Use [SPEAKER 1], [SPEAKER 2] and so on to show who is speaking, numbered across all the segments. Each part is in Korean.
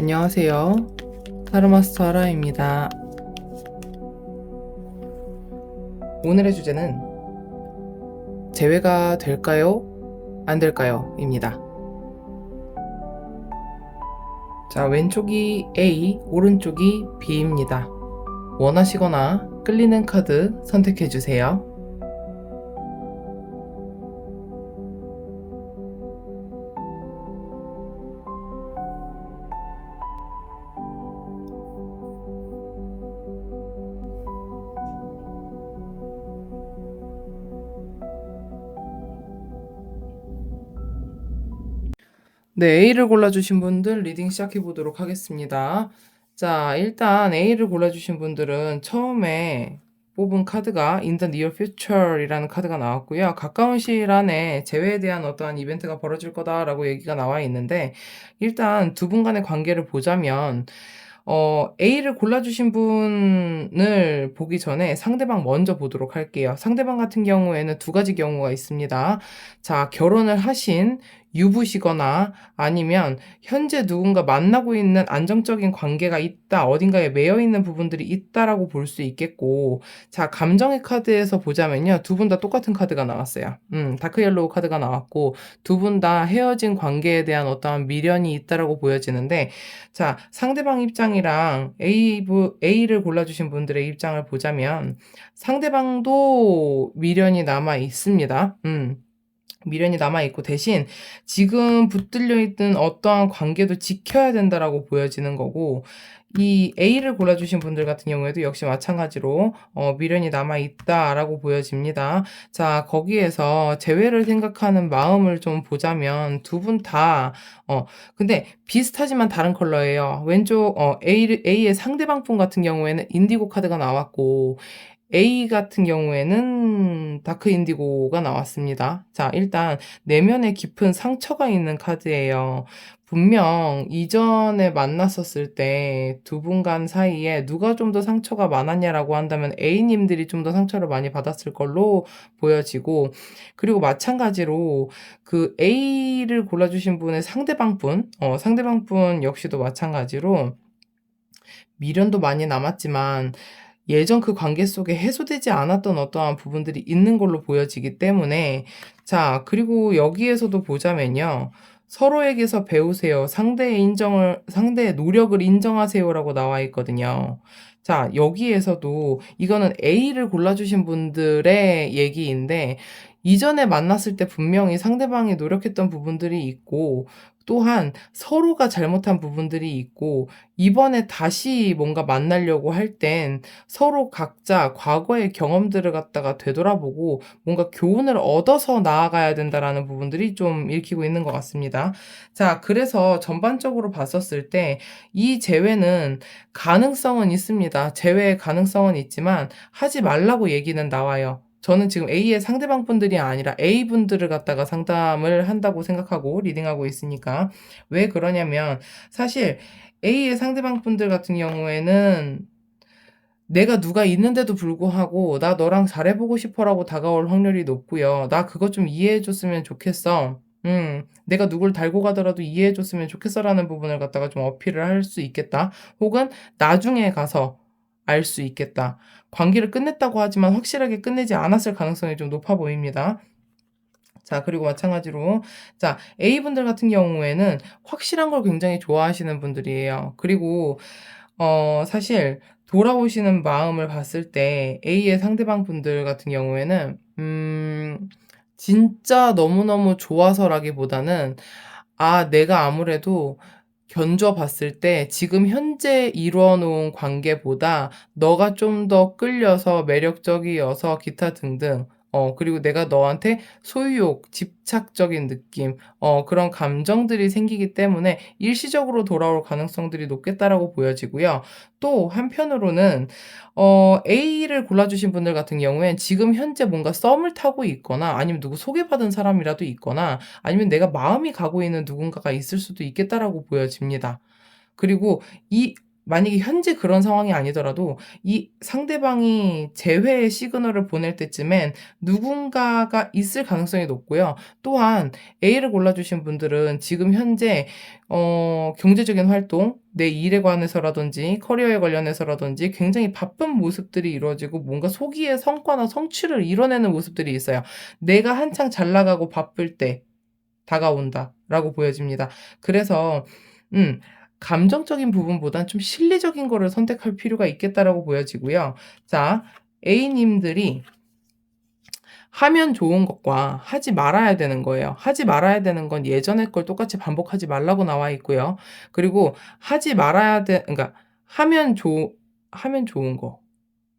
[SPEAKER 1] 안녕하세요. 타르마스터 하라입니다. 오늘의 주제는 재회가 될까요? 안 될까요? 입니다. 자, 왼쪽이 A, 오른쪽이 B입니다. 원하시거나 끌리는 카드 선택해 주세요. 네, A를 골라주신 분들 리딩 시작해 보도록 하겠습니다. 자, 일단 A를 골라주신 분들은 처음에 뽑은 카드가 In the Near Future이라는 카드가 나왔고요. 가까운 시일 안에 재회에 대한 어떠한 이벤트가 벌어질 거다라고 얘기가 나와 있는데 일단 두 분 간의 관계를 보자면 어, A를 골라주신 분을 보기 전에 상대방 먼저 보도록 할게요. 상대방 같은 경우에는 두 가지 경우가 있습니다. 자, 결혼을 하신 유부시거나 아니면 현재 누군가 만나고 있는 안정적인 관계가 있다, 어딘가에 매여 있는 부분들이 있다라고 볼 수 있겠고, 자, 감정의 카드에서 보자면요. 두 분 다 똑같은 카드가 나왔어요. 음, 다크 옐로우 카드가 나왔고, 두 분 다 헤어진 관계에 대한 어떠한 미련이 있다라고 보여지는데, 자, 상대방 입장이랑 A, A를 골라주신 분들의 입장을 보자면, 상대방도 미련이 남아 있습니다. 음. 미련이 남아있고 대신 지금 붙들려 있던 어떠한 관계도 지켜야 된다라고 보여지는 거고 이 A를 골라주신 분들 같은 경우에도 역시 마찬가지로 어, 미련이 남아있다라고 보여집니다. 자, 거기에서 재회를 생각하는 마음을 좀 보자면 두 분 다, 어, 근데 비슷하지만 다른 컬러예요. 왼쪽, 어, A, A의 상대방 분 같은 경우에는 인디고 카드가 나왔고, A 같은 경우에는 다크 인디고가 나왔습니다. 자, 일단 내면에 깊은 상처가 있는 카드예요. 분명 이전에 만났었을 때 두 분 간 사이에 누가 좀 더 상처가 많았냐라고 한다면 A님들이 좀 더 상처를 많이 받았을 걸로 보여지고, 그리고 마찬가지로 그 A를 골라주신 분의 상대방 분, 어, 상대방 분 역시도 마찬가지로 미련도 많이 남았지만, 예전 그 관계 속에 해소되지 않았던 어떠한 부분들이 있는 걸로 보여지기 때문에 자, 그리고 여기에서도 보자면요. 서로에게서 배우세요. 상대의 인정을, 상대의 노력을 인정하세요라고 나와 있거든요. 자, 여기에서도 이거는 A를 골라주신 분들의 얘기인데, 이전에 만났을 때 분명히 상대방이 노력했던 부분들이 있고, 또한 서로가 잘못한 부분들이 있고 이번에 다시 뭔가 만나려고 할 땐 서로 각자 과거의 경험들을 갖다가 되돌아보고 뭔가 교훈을 얻어서 나아가야 된다라는 부분들이 좀 읽히고 있는 것 같습니다. 자, 그래서 전반적으로 봤었을 때 이 재회는 가능성은 있습니다. 재회의 가능성은 있지만 하지 말라고 얘기는 나와요. 저는 지금 A의 상대방 분들이 아니라 A 분들을 갖다가 상담을 한다고 생각하고 리딩하고 있으니까 왜 그러냐면 사실 A의 상대방 분들 같은 경우에는 내가 누가 있는데도 불구하고 나 너랑 잘해보고 싶어라고 다가올 확률이 높고요. 나 그것 좀 이해해줬으면 좋겠어. 음, 내가 누굴 달고 가더라도 이해해줬으면 좋겠어라는 부분을 갖다가 좀 어필을 할 수 있겠다. 혹은 나중에 가서 알 수 있겠다. 관계를 끝냈다고 하지만 확실하게 끝내지 않았을 가능성이 좀 높아 보입니다. 자, 그리고 마찬가지로, 자, A분들 같은 경우에는 확실한 걸 굉장히 좋아하시는 분들이에요. 그리고, 어, 사실, 돌아오시는 마음을 봤을 때 A의 상대방 분들 같은 경우에는, 음, 진짜 너무너무 좋아서라기보다는, 아, 내가 아무래도 견줘 봤을 때 지금 현재 이루어 놓은 관계보다 너가 좀 더 끌려서 매력적이어서 기타 등등 어, 그리고 내가 너한테 소유욕, 집착적인 느낌, 어, 그런 감정들이 생기기 때문에 일시적으로 돌아올 가능성들이 높겠다라고 보여지고요. 또 한편으로는, 어, A를 골라주신 분들 같은 경우엔 지금 현재 뭔가 썸을 타고 있거나 아니면 누구 소개받은 사람이라도 있거나 아니면 내가 마음이 가고 있는 누군가가 있을 수도 있겠다라고 보여집니다. 그리고 이 만약에 현재 그런 상황이 아니더라도 이 상대방이 재회의 시그널을 보낼 때쯤엔 누군가가 있을 가능성이 높고요. 또한 A를 골라주신 분들은 지금 현재 어, 경제적인 활동, 내 일에 관해서라든지 커리어에 관련해서라든지 굉장히 바쁜 모습들이 이루어지고 뭔가 소기의 성과나 성취를 이뤄내는 모습들이 있어요. 내가 한창 잘 나가고 바쁠 때 다가온다라고 보여집니다. 그래서 음, 감정적인 부분보단 좀 실리적인 거를 선택할 필요가 있겠다라고 보여지고요. 자, A님들이 하면 좋은 것과 하지 말아야 되는 거예요. 하지 말아야 되는 건 예전의 걸 똑같이 반복하지 말라고 나와 있고요. 그리고 하지 말아야 돼, 그러니까 하면 좋, 하면 좋은 거.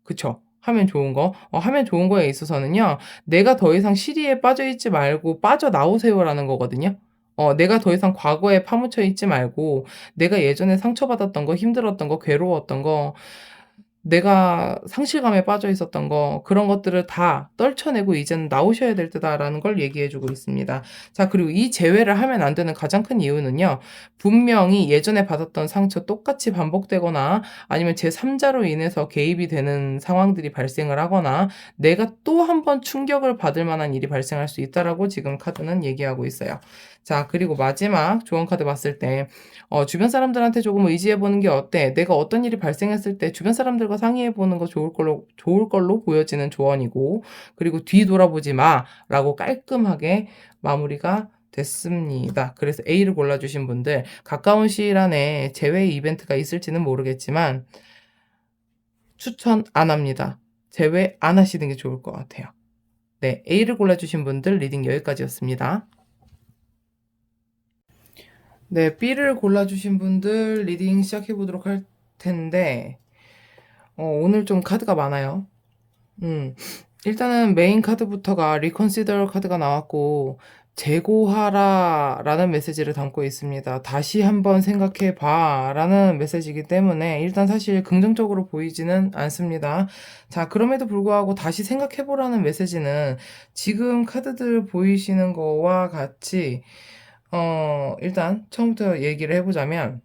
[SPEAKER 1] 그쵸? 하면 좋은 거. 어, 하면 좋은 거에 있어서는요. 내가 더 이상 시리에 빠져 있지 말고 빠져 나오세요라는 거거든요. 어, 내가 더 이상 과거에 파묻혀 있지 말고 내가 예전에 상처받았던 거, 힘들었던 거, 괴로웠던 거, 내가 상실감에 빠져 있었던 거 그런 것들을 다 떨쳐내고 이제는 나오셔야 될 때다라는 걸 얘기해 주고 있습니다. 자, 그리고 이 재회를 하면 안 되는 가장 큰 이유는요. 분명히 예전에 받았던 상처 똑같이 반복되거나 아니면 제 3자로 인해서 개입이 되는 상황들이 발생을 하거나 내가 또 한 번 충격을 받을 만한 일이 발생할 수 있다라고 지금 카드는 얘기하고 있어요. 자, 그리고 마지막 조언 카드 봤을 때 어, 주변 사람들한테 조금 의지해 보는 게 어때? 내가 어떤 일이 발생했을 때 주변 사람들과 상의해 보는 거 좋을 걸로 좋을 걸로 보여지는 조언이고 그리고 뒤 돌아보지 마 라고 깔끔하게 마무리가 됐습니다. 그래서 A를 골라주신 분들 가까운 시일 안에 재회 이벤트가 있을지는 모르겠지만 추천 안 합니다. 재회 안 하시는 게 좋을 것 같아요. 네, A를 골라주신 분들 리딩 여기까지였습니다. 네, B를 골라주신 분들 리딩 시작해 보도록 할 텐데, 어, 오늘 좀 카드가 많아요. 음, 일단은 메인 카드부터가 리컨시더 카드가 나왔고, 재고하라 라는 메시지를 담고 있습니다. 다시 한번 생각해 봐 라는 메시지이기 때문에 일단 사실 긍정적으로 보이지는 않습니다. 자, 그럼에도 불구하고 다시 생각해 보라는 메시지는 지금 카드들 보이시는 거와 같이 어, 일단 처음부터 얘기를 해보자면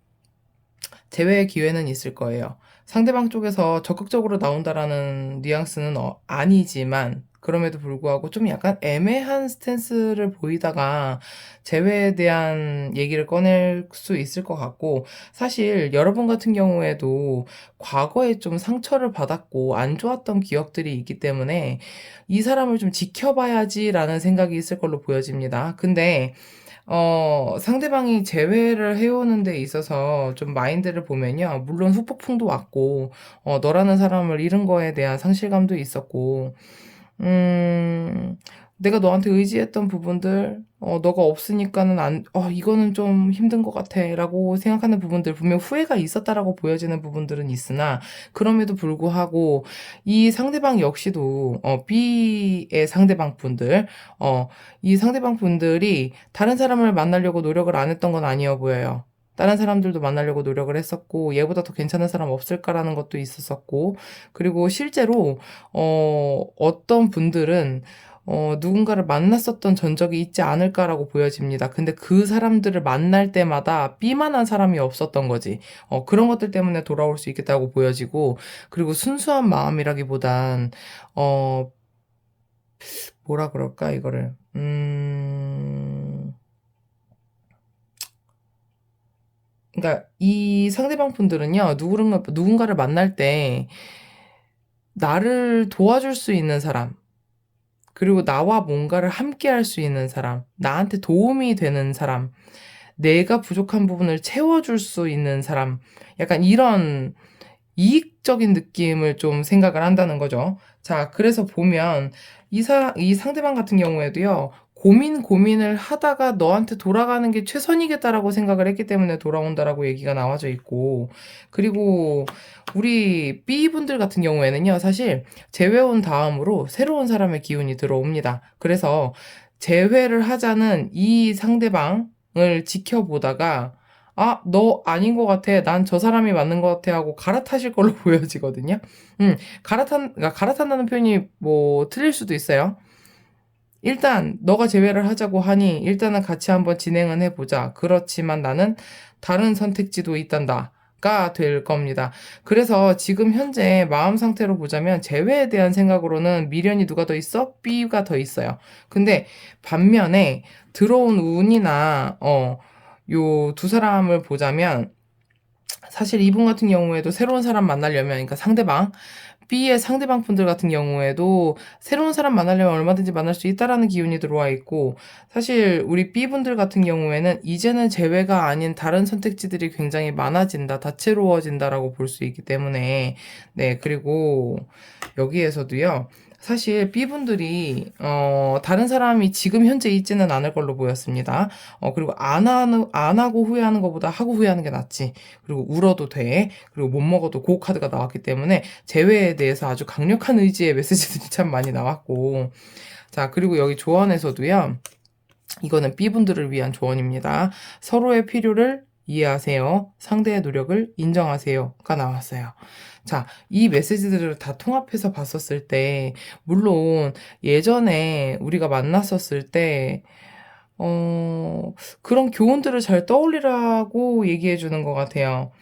[SPEAKER 1] 재회의 기회는 있을 거예요. 상대방 쪽에서 적극적으로 나온다라는 뉘앙스는 어, 아니지만 그럼에도 불구하고 좀 약간 애매한 스탠스를 보이다가 재회에 대한 얘기를 꺼낼 수 있을 것 같고 사실 여러분 같은 경우에도 과거에 좀 상처를 받았고 안 좋았던 기억들이 있기 때문에 이 사람을 좀 지켜봐야지라는 생각이 있을 걸로 보여집니다. 근데 어, 상대방이 재회를 해오는 데 있어서 좀 마인드를 보면요. 물론 후폭풍도 왔고, 어, 너라는 사람을 잃은 거에 대한 상실감도 있었고, 음, 내가 너한테 의지했던 부분들, 어, 너가 없으니까는 안, 어, 이거는 좀 힘든 것 같아. 라고 생각하는 부분들, 분명 후회가 있었다라고 보여지는 부분들은 있으나, 그럼에도 불구하고, 이 상대방 역시도, 어, B의 상대방 분들, 어, 이 상대방 분들이 다른 사람을 만나려고 노력을 안 했던 건 아니어 보여요. 다른 사람들도 만나려고 노력을 했었고, 얘보다 더 괜찮은 사람 없을까라는 것도 있었었고, 그리고 실제로, 어, 어떤 분들은, 어, 누군가를 만났었던 전적이 있지 않을까라고 보여집니다. 근데 그 사람들을 만날 때마다 삐만한 사람이 없었던 거지. 어, 그런 것들 때문에 돌아올 수 있겠다고 보여지고, 그리고 순수한 마음이라기보단, 어, 뭐라 그럴까, 이거를. 음, 그러니까 이 상대방 분들은요, 누군가, 누군가를 만날 때, 나를 도와줄 수 있는 사람, 그리고 나와 뭔가를 함께 할 수 있는 사람, 나한테 도움이 되는 사람, 내가 부족한 부분을 채워줄 수 있는 사람, 약간 이런 이익적인 느낌을 좀 생각을 한다는 거죠. 자, 그래서 보면 이 사, 이 상대방 같은 경우에도요, 고민 고민을 하다가 너한테 돌아가는 게 최선이겠다라고 생각을 했기 때문에 돌아온다라고 얘기가 나와져 있고 그리고 우리 B분들 같은 경우에는요 사실 재회온 다음으로 새로운 사람의 기운이 들어옵니다. 그래서 재회를 하자는 이 상대방을 지켜보다가 아, 너 아닌 것 같아. 난 저 사람이 맞는 것 같아. 하고 갈아타실 걸로 보여지거든요. 음, 갈아탄, 그러니까 갈아탄다는 표현이 뭐 틀릴 수도 있어요. 일단 너가 제외를 하자고 하니 일단은 같이 한번 진행은 해보자. 그렇지만 나는 다른 선택지도 있단다. 가될 겁니다. 그래서 지금 현재 마음 상태로 보자면 재회에 대한 생각으로는 미련이 누가 더 있어? B가 더 있어요. 근데 반면에 들어온 운이나 어, 요 두 사람을 보자면 사실 이분 같은 경우에도 새로운 사람 만나려면 그러니까 상대방 B의 상대방 분들 같은 경우에도 새로운 사람 만나려면 얼마든지 만날 수 있다라는 기운이 들어와 있고 사실 우리 B 분들 같은 경우에는 이제는 재회가 아닌 다른 선택지들이 굉장히 많아진다, 다채로워진다라고 볼 수 있기 때문에 네 그리고 여기에서도요. 사실 B분들이 어 다른 사람이 지금 현재 있지는 않을 걸로 보였습니다. 어 그리고 안 하는 안 하고 후회하는 것보다 하고 후회하는 게 낫지. 그리고 울어도 돼. 그리고 못 먹어도 고 카드가 나왔기 때문에 재회에 대해서 아주 강력한 의지의 메시지들이 참 많이 나왔고. 자, 그리고 여기 조언에서도요. 이거는 B분들을 위한 조언입니다. 서로의 필요를 이해하세요. 상대의 노력을 인정하세요.가 나왔어요. 자, 이 메시지들을 다 통합해서 봤었을 때, 물론 예전에 우리가 만났었을 때, 어, 그런 교훈들을 잘 떠올리라고 얘기해 주는 것 같아요.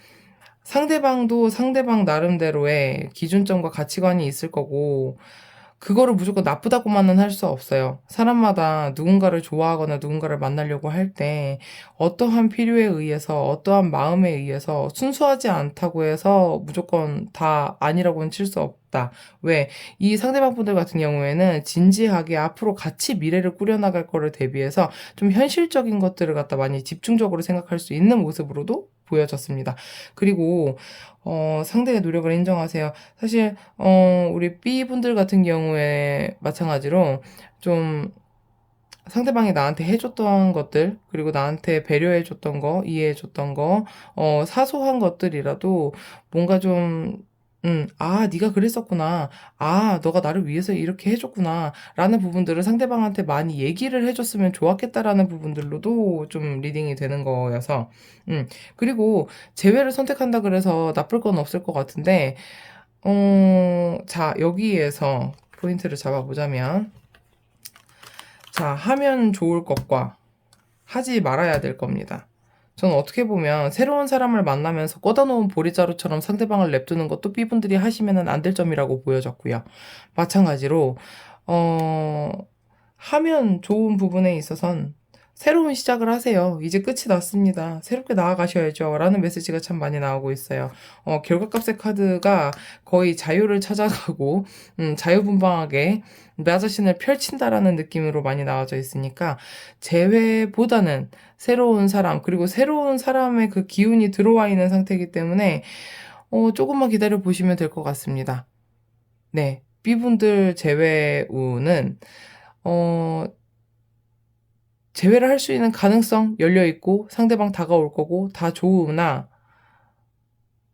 [SPEAKER 1] 상대방도 상대방 나름대로의 기준점과 가치관이 있을 거고, 그거를 무조건 나쁘다고만은 할 수 없어요. 사람마다 누군가를 좋아하거나 누군가를 만나려고 할 때 어떠한 필요에 의해서 어떠한 마음에 의해서 순수하지 않다고 해서 무조건 다 아니라고는 칠 수 없다. 왜? 이 상대방 분들 같은 경우에는 진지하게 앞으로 같이 미래를 꾸려나갈 거를 대비해서 좀 현실적인 것들을 갖다 많이 집중적으로 생각할 수 있는 모습으로도 보여졌습니다. 그리고 어, 상대의 노력을 인정하세요. 사실 어, 우리 B 분들 같은 경우에 마찬가지로 좀 상대방이 나한테 해줬던 것들, 그리고 나한테 배려해줬던 거, 이해해줬던 거, 어, 사소한 것들이라도 뭔가 좀 음, 아, 네가 그랬었구나. 아, 너가 나를 위해서 이렇게 해 줬구나. 라는 부분들을 상대방한테 많이 얘기를 해 줬으면 좋았겠다라는 부분들로도 좀 리딩이 되는 거여서, 음, 그리고 재회를 선택한다 그래서 나쁠 건 없을 것 같은데, 어, 자, 여기에서 포인트를 잡아 보자면, 자, 하면 좋을 것과 하지 말아야 될 겁니다. 저는 어떻게 보면 새로운 사람을 만나면서 꽂아 놓은 보리자루처럼 상대방을 냅두는 것도 B분들이 하시면 안 될 점이라고 보여졌고요. 마찬가지로, 어, 하면 좋은 부분에 있어선 새로운 시작을 하세요. 이제 끝이 났습니다. 새롭게 나아가셔야죠. 라는 메시지가 참 많이 나오고 있어요. 어, 결과값의 카드가 거의 자유를 찾아가고, 음, 자유분방하게 나 자신을 펼친다라는 느낌으로 많이 나와져 있으니까, 재회보다는 새로운 사람, 그리고 새로운 사람의 그 기운이 들어와 있는 상태이기 때문에, 어, 조금만 기다려 보시면 될 것 같습니다. 네. B분들 재회우는, 어, 재회를 할 수 있는 가능성 열려 있고 상대방 다가올 거고 다 좋으나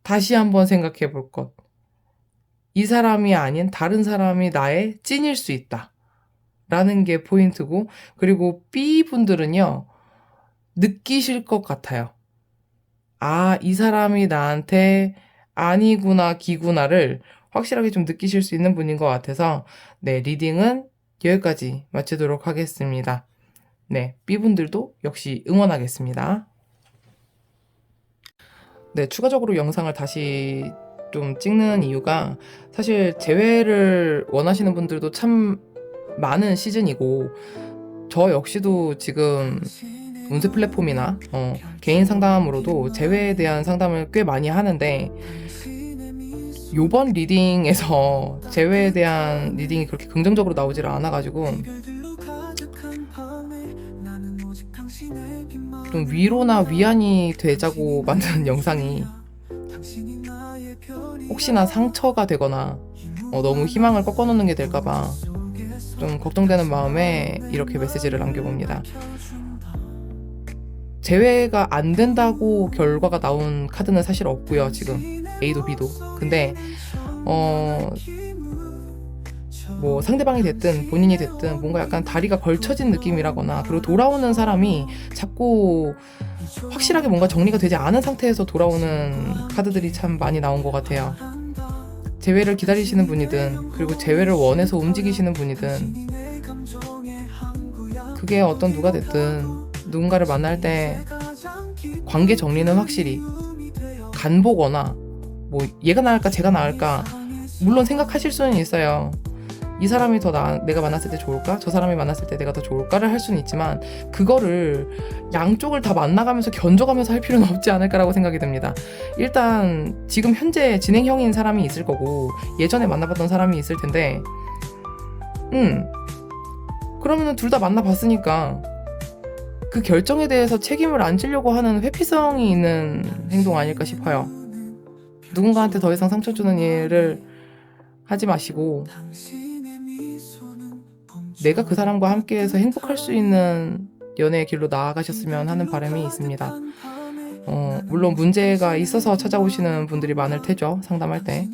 [SPEAKER 1] 다시 한번 생각해 볼 것. 이 사람이 아닌 다른 사람이 나의 찐일 수 있다. 라는 게 포인트고, 그리고 B분들은요, 느끼실 것 같아요. 아, 이 사람이 나한테 아니구나, 기구나를 확실하게 좀 느끼실 수 있는 분인 것 같아서, 네, 리딩은 여기까지 마치도록 하겠습니다. 네, B분들도 역시 응원하겠습니다. 네, 추가적으로 영상을 다시 좀 찍는 이유가 사실 재회를 원하시는 분들도 참 많은 시즌이고 저 역시도 지금 운세 플랫폼이나 어, 개인 상담으로도 재회에 대한 상담을 꽤 많이 하는데 요번 리딩에서 재회에 대한 리딩이 그렇게 긍정적으로 나오지를 않아가지고 좀 위로나 위안이 되자고 만든 영상이 혹시나 상처가 되거나 어, 너무 희망을 꺾어놓는 게 될까봐 좀 걱정되는 마음에 이렇게 메시지를 남겨봅니다. 제외가 안 된다고 결과가 나온 카드는 사실 없고요. 지금 A도 B도. 근데 어. 뭐 상대방이 됐든 본인이 됐든 뭔가 약간 다리가 걸쳐진 느낌이라거나 그리고 돌아오는 사람이 자꾸 확실하게 뭔가 정리가 되지 않은 상태에서 돌아오는 카드들이 참 많이 나온 것 같아요. 재회를 기다리시는 분이든 그리고 재회를 원해서 움직이시는 분이든 그게 어떤 누가 됐든 누군가를 만날 때 관계 정리는 확실히 간 보거나 뭐 얘가 나을까 제가 나을까 물론 생각하실 수는 있어요. 이 사람이 더 나, 내가 만났을 때 좋을까? 저 사람이 만났을 때 내가 더 좋을까를 할 수는 있지만 그거를 양쪽을 다 만나가면서 견줘가면서 할 필요는 없지 않을까라고 생각이 듭니다. 일단 지금 현재 진행형인 사람이 있을 거고 예전에 만나봤던 사람이 있을 텐데 음 그러면은 둘 다 만나봤으니까 그 결정에 대해서 책임을 안 지려고 하는 회피성이 있는 행동 아닐까 싶어요. 누군가한테 더 이상 상처 주는 일을 하지 마시고 내가 그 사람과 함께해서 행복할 수 있는 연애의 길로 나아가셨으면 하는 바람이 있습니다. 어, 물론 문제가 있어서 찾아오시는 분들이 많을 테죠. 상담할 때.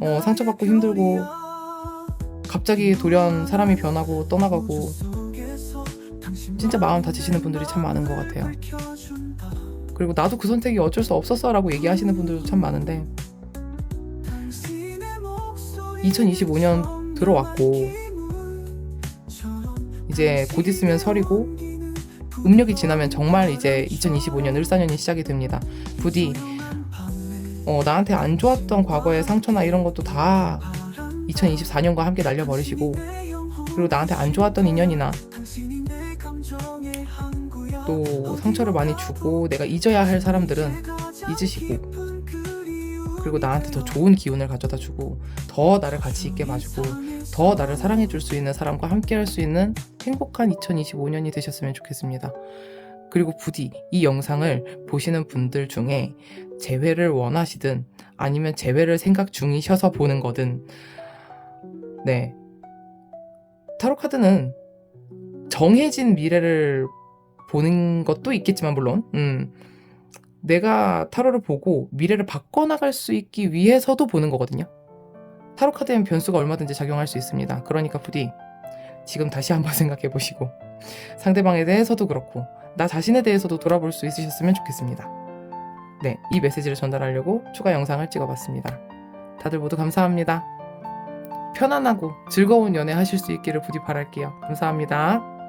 [SPEAKER 1] 어, 상처받고 힘들고 갑자기 돌연 사람이 변하고 떠나가고 진짜 마음 다치시는 분들이 참 많은 것 같아요. 그리고 나도 그 선택이 어쩔 수 없었어라고 얘기하시는 분들도 참 많은데 2025년 들어왔고 이제 곧 있으면 설이고 음력이 지나면 정말 이제 2025년 을사년이 시작이 됩니다. 부디 어, 나한테 안 좋았던 과거의 상처나 이런 것도 다 2024년과 함께 날려버리시고 그리고 나한테 안 좋았던 인연이나 또 상처를 많이 주고 내가 잊어야 할 사람들은 잊으시고 그리고 나한테 더 좋은 기운을 가져다 주고 더 나를 가치 있게 봐주고 더 나를 사랑해 줄 수 있는 사람과 함께 할 수 있는 행복한 2025년이 되셨으면 좋겠습니다. 그리고 부디 이 영상을 보시는 분들 중에 재회를 원하시든 아니면 재회를 생각 중이셔서 보는 거든 네 타로 카드는 정해진 미래를 보는 것도 있겠지만 물론 음 내가 타로를 보고 미래를 바꿔 나갈 수 있기 위해서도 보는 거거든요. 타로 카드엔 변수가 얼마든지 작용할 수 있습니다. 그러니까 부디 지금 다시 한번 생각해 보시고 상대방에 대해서도 그렇고 나 자신에 대해서도 돌아볼 수 있으셨으면 좋겠습니다. 네, 이 메시지를 전달하려고 추가 영상을 찍어봤습니다. 다들 모두 감사합니다. 편안하고 즐거운 연애 하실 수 있기를 부디 바랄게요. 감사합니다.